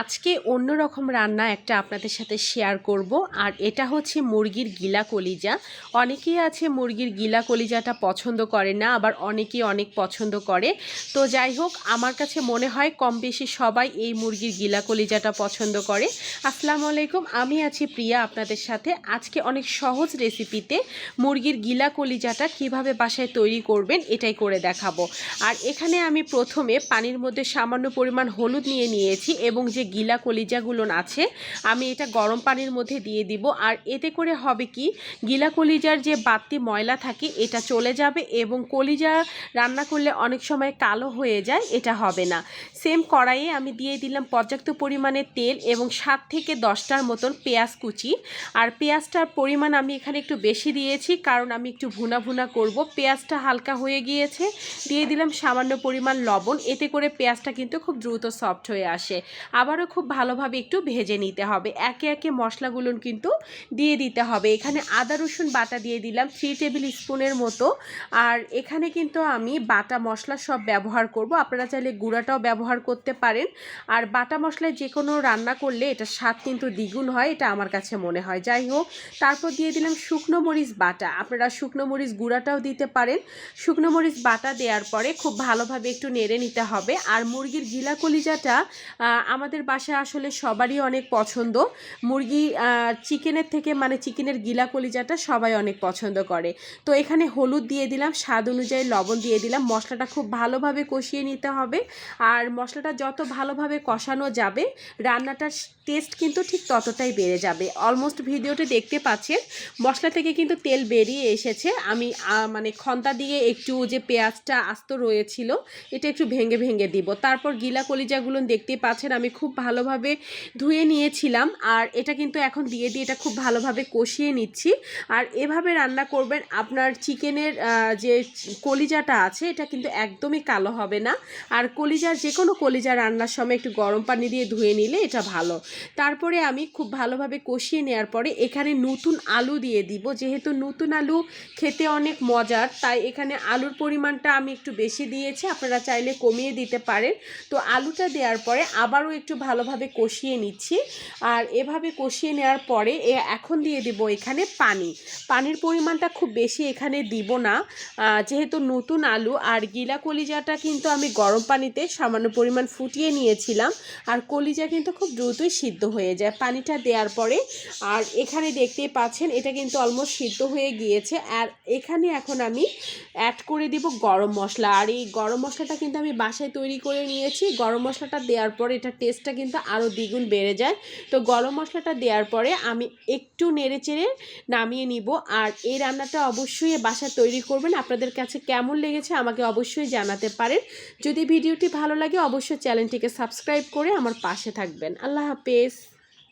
আজকে অন্যরকম রান্না একটা আপনাদের সাথে শেয়ার করব, আর এটা হচ্ছে মুরগির গিলা কলিজা। অনেকেই আছে মুরগির গিলা কলিজাটা পছন্দ করে না, আবার অনেকেই অনেক পছন্দ করে। তো যাই হোক, আমার কাছে মনে হয় কম বেশি সবাই এই মুরগির গিলা কলিজাটা পছন্দ করে। আসসালামু আলাইকুম, আমি আছি প্রিয়া আপনাদের সাথে। আজকে অনেক সহজ রেসিপিতে মুরগির গিলা কলিজাটা কীভাবে বাসায় তৈরি করবেন এটাই করে দেখাবো। আর এখানে আমি প্রথমে পানির মধ্যে সামান্য পরিমাণ হলুদ নিয়ে নিয়েছি এবং যে গিলা কলিজাগুলো আছে, আমি এটা গরম পানির মধ্যে দিয়ে দিব। আর এতে করে হবে কি গিলা কলিজার যে বাড়তি ময়লা থাকে, এটা চলে যাবে এবং কলিজা রান্না করলে অনেক সময় কালো হয়ে যায়, এটা হবে না। সেম কড়াইয়ে আমি দিয়ে দিলাম পর্যাপ্ত পরিমাণে তেল এবং সাত থেকে দশটার মতন পেঁয়াজ কুচি। আর পেঁয়াজটার পরিমাণ আমি এখানে একটু বেশি দিয়েছি, কারণ আমি একটু ভুনা ভুনা করব। পেঁয়াজটা হালকা হয়ে গিয়েছে, দিয়ে দিলাম সামান্য পরিমাণ লবণ। এতে করে পেঁয়াজটা কিন্তু খুব দ্রুত সফট হয়ে আসে। আবারও খুব ভালোভাবে একটু ভেজে নিতে হবে। একে একে মশলাগুলো কিন্তু দিয়ে দিতে হবে। এখানে আদা, রসুন বাটা দিয়ে দিলাম থ্রি টেবিল স্পুনের মতো। আর এখানে কিন্তু আমি বাটা মশলা সব ব্যবহার করব। আপনারা চাইলে গুঁড়াটাও ব্যবহার করতে পারেন। আর বাটা মশলায় যে কোনো রান্না করলে এটা স্বাদ কিন্তু দ্বিগুণ হয়, এটা আমার কাছে মনে হয়। যাই হোক, তারপর দিয়ে দিলাম শুকনো মরিচ বাটা। আপনারা শুকনো মরিচ গুঁড়াটাও দিতে পারেন। শুকনো মরিচ বাটা দেওয়ার পরে খুব ভালোভাবে একটু নেড়ে নিতে হবে। আর মুরগির গিলা কলিজাটা আমাদের বাসায় আসলে সবারই অনেক পছন্দ। মুরগি চিকেনের থেকে মানে চিকেনের গিলা কলিজাটা সবাই অনেক পছন্দ করে। তো এখানে হলুদ দিয়ে দিলাম, স্বাদ অনুযায়ী লবণ দিয়ে দিলাম। মশলাটা খুব ভালোভাবে কষিয়ে নিতে হবে। আর মশলাটা যত ভালোভাবে কষানো যাবে, রান্নাটার টেস্ট কিন্তু ঠিক ততটাই বেড়ে যাবে। অলমোস্ট ভিডিওতে দেখতে পাচ্ছেন, মশলা থেকে কিন্তু তেল বেরিয়ে এসেছে। আমি মানে খন্তা দিয়ে একটু যে পেঁয়াজটা আস্ত রয়েছিল, এটা একটু ভেঙে ভেঙে দিব। তারপর গিলা কলিজাগুলো দেখতে পাচ্ছেন, আমি খুব ভালোভাবে ধুয়ে নিয়েছিলাম। আর এটা কিন্তু এখন দিয়ে দিয়ে এটা খুব ভালোভাবে কষিয়ে নিচ্ছি। আর এভাবে রান্না করবেন, আপনার চিকেনের যে কলিজাটা আছে, এটা কিন্তু একদমই কালো হবে না। আর কলিজার যে কোনো কলিজা রান্নার সময় একটু গরম পানি দিয়ে ধুয়ে নিলে এটা ভালো। তারপরে আমি খুব ভালোভাবে কষিয়ে নেওয়ার পরে এখানে নতুন আলু দিয়ে দিব। যেহেতু নতুন আলু খেতে অনেক মজার, তাই এখানে আলুর পরিমাণটা আমি একটু বেশি দিয়েছি। আপনারা চাইলে কমিয়ে দিতে পারেন। তো আলুটা দেওয়ার পরে আবারও একটু ভালোভাবে কষিয়ে নিচ্ছি। আর এভাবে কষিয়ে নেওয়ার পরে এ এখন দিয়ে দিব এখানে পানি। পানির পরিমাণটা খুব বেশি এখানে দিব না। যেহেতু নতুন আলু আর গিলা কলিজাটা কিন্তু আমি গরম পানিতে সামান্য পরিমাণ ফুটিয়ে নিয়েছিলাম। আর কলিজা কিন্তু খুব দ্রুতই সিদ্ধ হয়ে যায় পানিটা দেওয়ার পরে। আর এখানে দেখতেই পাচ্ছেন এটা কিন্তু অলমোস্ট সিদ্ধ হয়ে গিয়েছে। আর এখানে এখন আমি অ্যাড করে দিব গরম মশলা। আর এই গরম মশলাটা কিন্তু আমি বাসায় তৈরি করে নিয়েছি। গরম মশলাটা দেওয়ার পরে এটা টেস্টটা কিন্তু আরও দ্বিগুণ বেড়ে যায়। তো গরম মশলাটা দেওয়ার পরে আমি একটু নেড়ে চেড়ে নামিয়ে নিব। আর এই রান্নাটা অবশ্যই বাসায় তৈরি করবেন। আপনাদের কাছে কেমন লেগেছে আমাকে অবশ্যই জানাতে পারেন। যদি ভিডিওটি ভালো লাগে, অবশ্যই চ্যানেলটিকে সাবস্ক্রাইব করে আমার পাশে থাকবেন। আল্লাহ হাফেজ।